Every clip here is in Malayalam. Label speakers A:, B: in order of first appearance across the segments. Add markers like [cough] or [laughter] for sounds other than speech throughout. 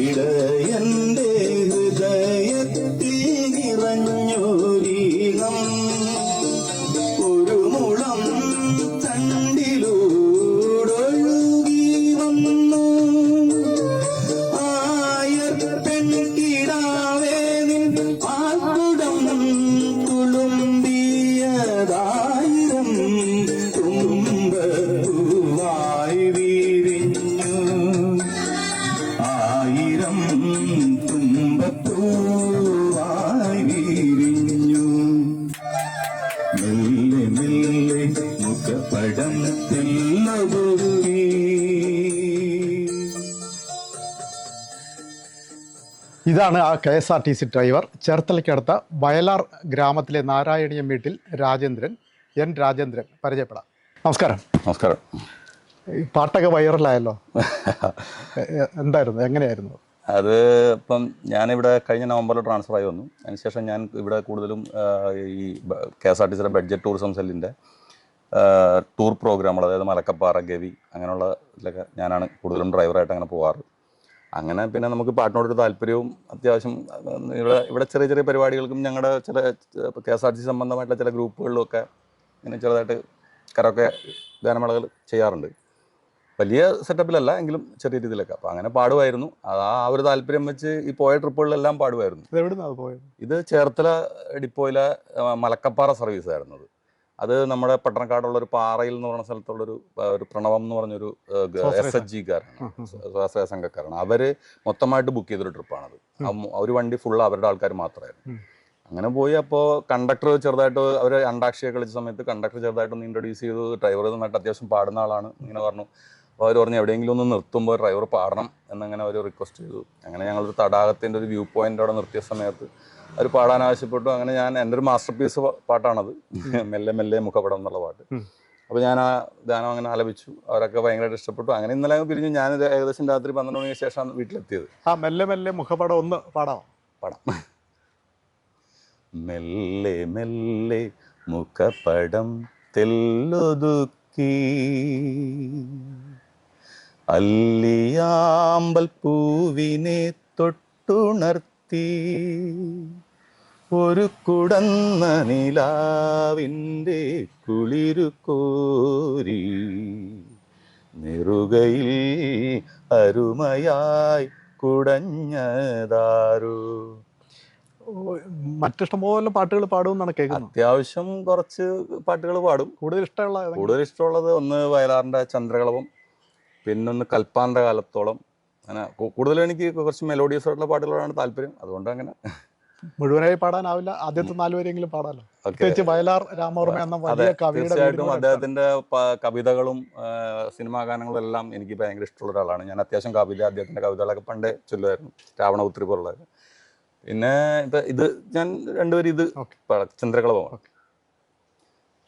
A: ഇടയന്റെ മെല്ലെ മെല്ലെ മുഖപടം തെല്ലൊതുങ്ങി
B: ഇതാണ് ആ K S R T C driver. ചേർത്തലയ്ക്കടുത്ത Vayalar ഗ്രാമത്തിലെ നാരായണീയം വീട്ടിൽ രാജേന്ദ്രൻ എൻ രാജേന്ദ്രൻ പരിചയപ്പെടാം. നമസ്കാരം.
C: നമസ്കാരം.
B: ഈ പാട്ടൊക്കെ വൈറലായല്ലോ. എന്തായിരുന്നു? എങ്ങനെയായിരുന്നു?
C: അത് ഇപ്പം ഞാനിവിടെ കഴിഞ്ഞ നവംബറിൽ ട്രാൻസ്ഫർ ആയി വന്നു. അതിനുശേഷം ഞാൻ ഇവിടെ കൂടുതലും ഈ കെ എസ് ആർ ടി സിയുടെ ബഡ്ജറ്റ് ടൂറിസം സെല്ലിന്റെ ടൂർ പ്രോഗ്രാമുകൾ അതായത് മലക്കപ്പാറ ഗവി അങ്ങനെയുള്ള ഇതിലൊക്കെ ഞാനാണ് കൂടുതലും ഡ്രൈവറായിട്ട് അങ്ങനെ പോവാറ് അങ്ങനെ പിന്നെ നമുക്ക് പാട്ടിനോടൊരു താല്പര്യവും അത്യാവശ്യം ഇവിടെ ഇവിടെ ചെറിയ ചെറിയ പരിപാടികൾക്കും ഞങ്ങളുടെ ചില K S R T C സംബന്ധമായിട്ടുള്ള ചില ഗ്രൂപ്പുകളിലും ഒക്കെ ഇങ്ങനെ ചെറുതായിട്ട് കരൊക്കെ ഗാനമേളകൾ ചെയ്യാറുണ്ട്. വലിയ സെറ്റപ്പിലല്ല എങ്കിലും ചെറിയ രീതിയിലൊക്കെ. അപ്പോൾ അങ്ങനെ പാടുമായിരുന്നു. അത് ആ ഒരു താല്പര്യം വെച്ച് ഈ പോയ ട്രിപ്പുകളിലെല്ലാം പാടുമായിരുന്നു.
B: ഇത്
C: ചേർത്തല ഡിപ്പോയിലെ മലക്കപ്പാറ സർവീസ് ആയിരുന്നു അത്. അത് നമ്മുടെ പട്ടണക്കാടുള്ള ഒരു പാറയിൽ എന്ന് പറഞ്ഞ സ്ഥലത്തുള്ളൊരു ഒരു പ്രണവം എന്ന് പറഞ്ഞൊരു എസ് എച്ച് ജിക്കാരാണ് സ്വാശ്രയ സംഘക്കാരാണ്. അവർ മൊത്തമായിട്ട് ബുക്ക് ചെയ്തൊരു ട്രിപ്പാണത്. ഒരു വണ്ടി ഫുള്ള് അവരുടെ ആൾക്കാർ മാത്രമായിരുന്നു. അങ്ങനെ പോയി അപ്പോൾ കണ്ടക്ടർ ചെറുതായിട്ട് അവർ അണ്ടാക്ഷിയെ കളിച്ച സമയത്ത് കണ്ടക്ടർ ചെറുതായിട്ടൊന്ന് ഇൻട്രൊഡ്യൂസ് ചെയ്തു. ഡ്രൈവർ നന്നായിട്ട് അത്യാവശ്യം പാടുന്ന ആളാണ്. ഇങ്ങനെ പറഞ്ഞു. അപ്പോൾ അവർ പറഞ്ഞു എവിടെയെങ്കിലും ഒന്ന് നിർത്തുമ്പോൾ ഡ്രൈവർ പാടണം എന്നങ്ങനെ അവർ റിക്വസ്റ്റ് ചെയ്തു. അങ്ങനെ ഞങ്ങളൊരു തടാകത്തിന്റെ ഒരു വ്യൂ പോയിന്റ് അവിടെ നിർത്തിയ സമയത്ത് അവർ പാടാൻ ആവശ്യപ്പെട്ടു. അങ്ങനെ ഞാൻ എന്റെ ഒരു മാസ്റ്റർ പീസ് പാട്ടാണത്. മെല്ലെ മെല്ലെ മുഖപടം എന്നുള്ള പാട്ട്. അപ്പോൾ ഞാൻ ആ ഗാനം അങ്ങനെ ആലപിച്ചു. അവരൊക്കെ ഭയങ്കരമായിട്ട് ഇഷ്ടപ്പെട്ടു. അങ്ങനെ ഇന്നലെ പിരിഞ്ഞു ഞാൻ ഏകദേശം രാത്രി പന്ത്രണ്ട് മണിക്ക് ശേഷമാണ് വീട്ടിലെത്തിയത്.
B: ആ മെല്ലെ മെല്ലെ മുഖപടം ഒന്ന് പാടാം.
C: പാടാം. മെല്ലെ മെല്ലെ മുഖപടം തെല്ലൊതുക്കി. അല്ലിയാമ്പൽ പൂവിനെ തൊട്ടുണർത്തി ഒരു കുടന്ന നിലാവിന്റെ കുളിരു കോരി നിറുകയിൽ അരുമയായി കുടഞ്ഞതാരോ.
B: മറ്റിഷ്ടംപോലെ പാട്ടുകൾ പാടും പാടുമെന്നാണ് കേൾക്കുന്നത്.
C: അത്യാവശ്യം കുറച്ച് പാട്ടുകൾ പാടും.
B: കൂടുതൽ ഇഷ്ടമുള്ള
C: കൂടുതൽ ഇഷ്ടമുള്ളത് ഒന്ന് വയലാറിന്റെ ചന്ദ്രകളവും പിന്നൊന്ന് കൽപ്പാന്ത കാലത്തോളം അങ്ങനെ കൂടുതലും എനിക്ക് കുറച്ച് മെലോഡിയസ് ആയിട്ടുള്ള പാട്ടുകളാണ് താല്പര്യം. അതുകൊണ്ട് അങ്ങനെ
B: മുഴുവനായി പാടാനാവില്ല. ആദ്യത്തെ നാലുപേരെങ്കിലും പാടാലോ.
C: ഓക്കെ.
B: പ്രത്യേകിച്ച് വയലാർ രാമവർമ്മ എന്ന വലിയ കവിയുടെ
C: തീർച്ചയായിട്ടും അദ്ദേഹത്തിന്റെ കവിതകളും സിനിമാ ഗാനങ്ങളും എല്ലാം എനിക്ക് ഭയങ്കര ഇഷ്ടമുള്ള ഒരാളാണ്. ഞാൻ അത്യാവശ്യം കവിത അദ്ദേഹത്തിന്റെ കവിതകളൊക്കെ പണ്ടേ ചൊല്ലുമായിരുന്നു. രാവണപുത്രി പോലുള്ളത് പിന്നെ ഇപ്പൊ ഇത് ഞാൻ രണ്ടുപേരും ഇത്. ചന്ദ്രകളഭമാണ്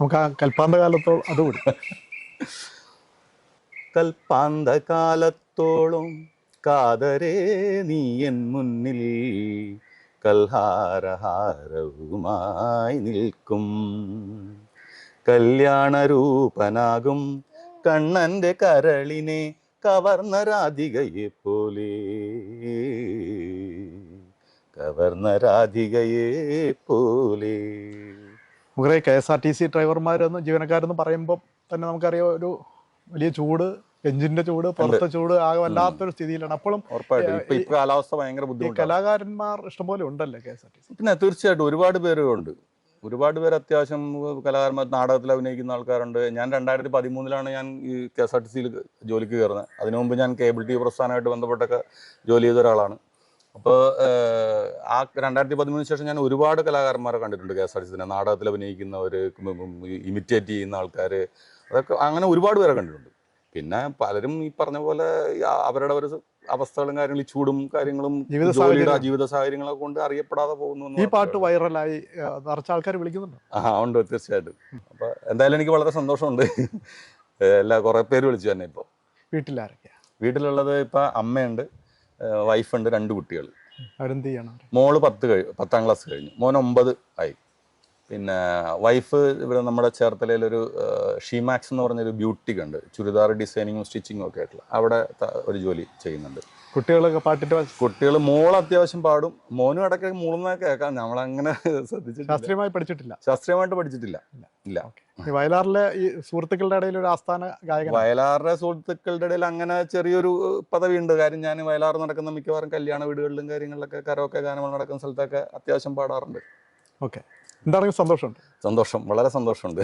B: നമുക്ക് ആ കൽപ്പാന്ത കാലത്തോ അതുകൂടി
C: കൽപ്പാന്തകാലത്തോളം കാതരേ നീ എൻ മുന്നിൽ കൽഹാരഹാരവുമായി നിൽക്കും. കല്യാണരൂപനാകും കണ്ണന്റെ കരളിനെ കവർന്ന രാധികയെ പോലെ കവർന്ന രാധികയെ പോലെ
B: നമുക്കറിയാം K S R T C ഡ്രൈവർമാരെന്ന് ജീവനക്കാരെന്ന് പറയുമ്പോൾ തന്നെ നമുക്കറിയാം ഒരു വലിയ ചൂട് എഞ്ചിന്റെ ചൂട് പുറത്തെ ചൂട് ആകെ വല്ലാത്തൊരു സ്ഥിതിയിലാണ്. അപ്പോഴും
C: കാലാവസ്ഥ ഭയങ്കര
B: കലാകാരന്മാർ ഇഷ്ടംപോലെ ഉണ്ടല്ലേ K S R T C?
C: പിന്നെ തീർച്ചയായിട്ടും ഒരുപാട് പേരുണ്ട് ഒരുപാട് പേര് അത്യാവശ്യം കലാകാരന്മാർ നാടകത്തിൽ അഭിനയിക്കുന്ന ആൾക്കാരുണ്ട്. ഞാൻ രണ്ടായിരത്തി പതിമൂന്നിലാണ് ഞാൻ ഈ കെ എസ് ആർ ടി സിയിൽ ജോലിക്ക് കയറുന്നത്. അതിനു മുമ്പ് ഞാൻ കേബിൾ ടി വി പ്രസ്ഥാനമായിട്ട് ബന്ധപ്പെട്ടൊക്കെ ജോലി ചെയ്ത ഒരാളാണ്. അപ്പോൾ ആ രണ്ടായിരത്തി പതിമൂന്നിന് ശേഷം ഞാൻ ഒരുപാട് കലാകാരന്മാരെ കണ്ടിട്ടുണ്ട്. കെ എസ് ആർ ടി സിനെ നാടകത്തിൽ അഭിനയിക്കുന്നവർ ഇമിറ്റേറ്റ് ചെയ്യുന്ന ആൾക്കാർ അതൊക്കെ അങ്ങനെ ഒരുപാട് പേരെ കണ്ടിട്ടുണ്ട്. പിന്നെ പലരും ഈ പറഞ്ഞ പോലെ അവരുടെ ഒരു അവസ്ഥകളും കാര്യങ്ങളും ചൂടും കാര്യങ്ങളും
B: ജീവിത
C: ജോലിയുടെ. ജീവിത സാഹചര്യങ്ങളൊക്കെ കൊണ്ട് അറിയപ്പെടാതെ പോകുന്നു
B: ഈ പാട്ട് വൈറലായി നിറച്ച ആൾക്കാർ വിളിക്കുന്നുണ്ട്?
C: ആ ഉണ്ട് തീർച്ചയായിട്ടും. അപ്പൊ എന്തായാലും എനിക്ക് വളരെ സന്തോഷമുണ്ട്. എല്ലാ കുറെ പേര് വിളിച്ചു തന്നെ ഇപ്പോൾ
B: വീട്ടിലാരൊക്കെയാ?
C: വീട്ടിലുള്ളത് ഇപ്പൊ അമ്മയുണ്ട്. വൈഫുണ്ട് രണ്ട് കുട്ടികൾ. മോൾ പത്ത് കഴി പത്താം ക്ലാസ് കഴിഞ്ഞു. മോൻ ഒമ്പത് ആയി. പിന്നെ വൈഫ് ഇവിടെ നമ്മുടെ ചേർത്തലയിലൊരു ഷീമാക്സ് എന്ന് പറഞ്ഞൊരു ബ്യൂട്ടിക്ക് ഉണ്ട്. ചുരിദാർ ഡിസൈനിങ്ങും സ്റ്റിച്ചിങ്ങും ഒക്കെ ആയിട്ടുള്ള. അവിടെ ഒരു ജോലി ചെയ്യുന്നുണ്ട്.
B: കുട്ടികളൊക്കെ പാട്ടിട്ട്
C: കുട്ടികൾ മോൾ അത്യാവശ്യം പാടും. മോനും ഇടയ്ക്ക് മൂളുന്ന കേൾക്കാം. നമ്മളങ്ങനെ [laughs] ശ്രദ്ധിച്ചിട്ടില്ല.
B: ശാസ്ത്രീയമായി പഠിച്ചിട്ടില്ല.
C: ശാസ്ത്രീയമായിട്ട് പഠിച്ചിട്ടില്ല. ഇല്ല.
B: വയലാറിലെ ഈ സുഹൃത്തുക്കളുടെ ഇടയിൽ ഒരു ആസ്ഥാന ഗായകൻ
C: വയലാറിലെ സുഹൃത്തുക്കളുടെ ഇടയിൽ അങ്ങനെ ചെറിയൊരു പദവി ഉണ്ട് കാര്യം ഞാൻ വയലാർ നടക്കുന്ന മിക്കവാറും കല്യാണ വീടുകളിലും കാര്യങ്ങളിലൊക്കെ കരോക്കെ ഗാനങ്ങൾ നടക്കുന്ന സ്ഥലത്തൊക്കെ അത്യാവശ്യം പാടാറുണ്ട്.
B: ഓക്കെ. എന്താണെങ്കിലും സന്തോഷമുണ്ട്.
C: സന്തോഷം. വളരെ സന്തോഷമുണ്ട്.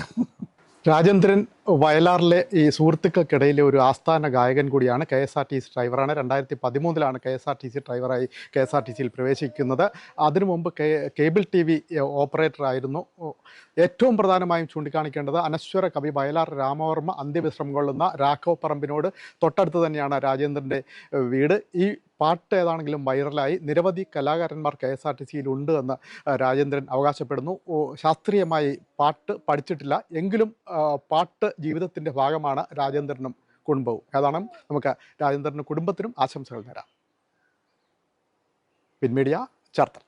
B: രാജേന്ദ്രൻ വയലാറിലെ ഈ സുഹൃത്തുക്കൾക്കിടയിലെ ഒരു ആസ്ഥാന ഗായകൻ കൂടിയാണ് K S R T C ഡ്രൈവറാണ്. രണ്ടായിരത്തി പതിമൂന്നിലാണ് K S R T C ഡ്രൈവറായി K S R T സിയിൽ പ്രവേശിക്കുന്നത്. അതിനു മുമ്പ് കേബിൾ ടി വി ഓപ്പറേറ്റർ ആയിരുന്നു. ഏറ്റവും പ്രധാനമായും ചൂണ്ടിക്കാണിക്കേണ്ടത് അനശ്വര കവി വയലാർ രാമവർമ്മ അന്ത്യവിശ്രമം കൊള്ളുന്ന രാഘവ് പറമ്പിനോട് തൊട്ടടുത്ത് തന്നെയാണ് രാജേന്ദ്രന്റെ വീട്. ഈ പാട്ട് ഏതാണെങ്കിലും വൈറലായി. നിരവധി കലാകാരന്മാർ കെ എസ് ആർ ടി സിയിൽ ഉണ്ട് എന്ന് രാജേന്ദ്രൻ അവകാശപ്പെടുന്നു. ശാസ്ത്രീയമായി പാട്ട് പഠിച്ചിട്ടില്ല. എങ്കിലും പാട്ട് ജീവിതത്തിന്റെ ഭാഗമാണ് രാജേന്ദ്രനും കുടുംബവും. ഏതാണ് നമുക്ക് രാജേന്ദ്രനും കുടുംബത്തിനും ആശംസകൾ നേരാം. പിൻമീഡിയ ചാർത്തൽ